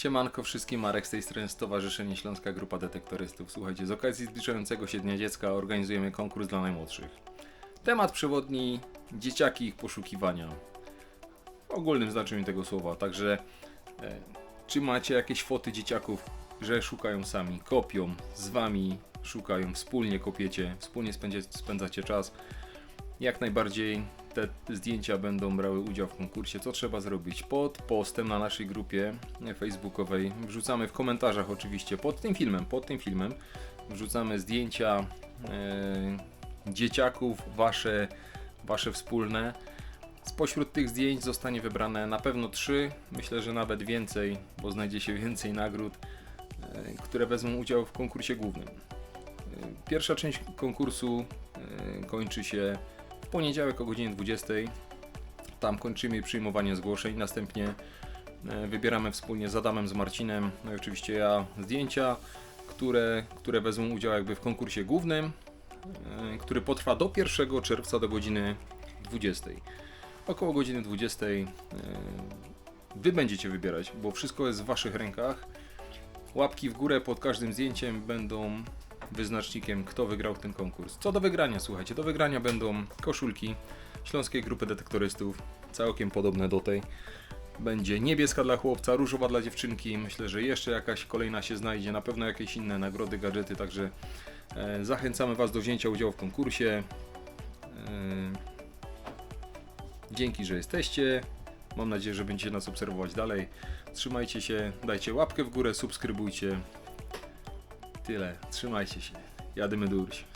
Siemanko wszystkim, Marek z tej strony Stowarzyszenie Śląska Grupa Detektorystów. Słuchajcie, z okazji zbliżającego się Dnia Dziecka organizujemy konkurs dla najmłodszych. Temat przewodni dzieciaki i ich poszukiwania. W ogólnym znaczeniu tego słowa, także e, czy macie jakieś foty dzieciaków, że szukają sami, kopią, z wami szukają, wspólnie kopiecie, wspólnie spędzacie czas. Jak najbardziej te zdjęcia będą brały udział w konkursie. Co trzeba zrobić? Pod postem na naszej grupie facebookowej wrzucamy w komentarzach oczywiście pod tym filmem, pod tym filmem wrzucamy zdjęcia e, dzieciaków, wasze, wasze wspólne. Spośród tych zdjęć zostanie wybrane na pewno trzy, myślę, że nawet więcej, bo znajdzie się więcej nagród, e, które wezmą udział w konkursie głównym. E, Pierwsza część konkursu e, kończy się poniedziałek o godzinie 20. Tam kończymy przyjmowanie zgłoszeń. Następnie e, wybieramy wspólnie z Adamem, z Marcinem, no i oczywiście ja zdjęcia, które, które wezmą udział jakby w konkursie głównym, e, który potrwa do 1 czerwca do godziny 20. Około godziny 20 e, Wy będziecie wybierać, bo wszystko jest w Waszych rękach. Łapki w górę pod każdym zdjęciem będą wyznacznikiem, kto wygrał ten konkurs. Co do wygrania, słuchajcie, do wygrania będą koszulki Śląskiej Grupy Detektorystów, całkiem podobne do tej. Będzie niebieska dla chłopca, różowa dla dziewczynki. Myślę, że jeszcze jakaś kolejna się znajdzie, na pewno jakieś inne nagrody, gadżety, także e, zachęcamy Was do wzięcia udziału w konkursie. E, dzięki, że jesteście. Mam nadzieję, że będziecie nas obserwować dalej. Trzymajcie się, dajcie łapkę w górę, subskrybujcie. Tyle, trzymajcie się. Jadymy do Ursi.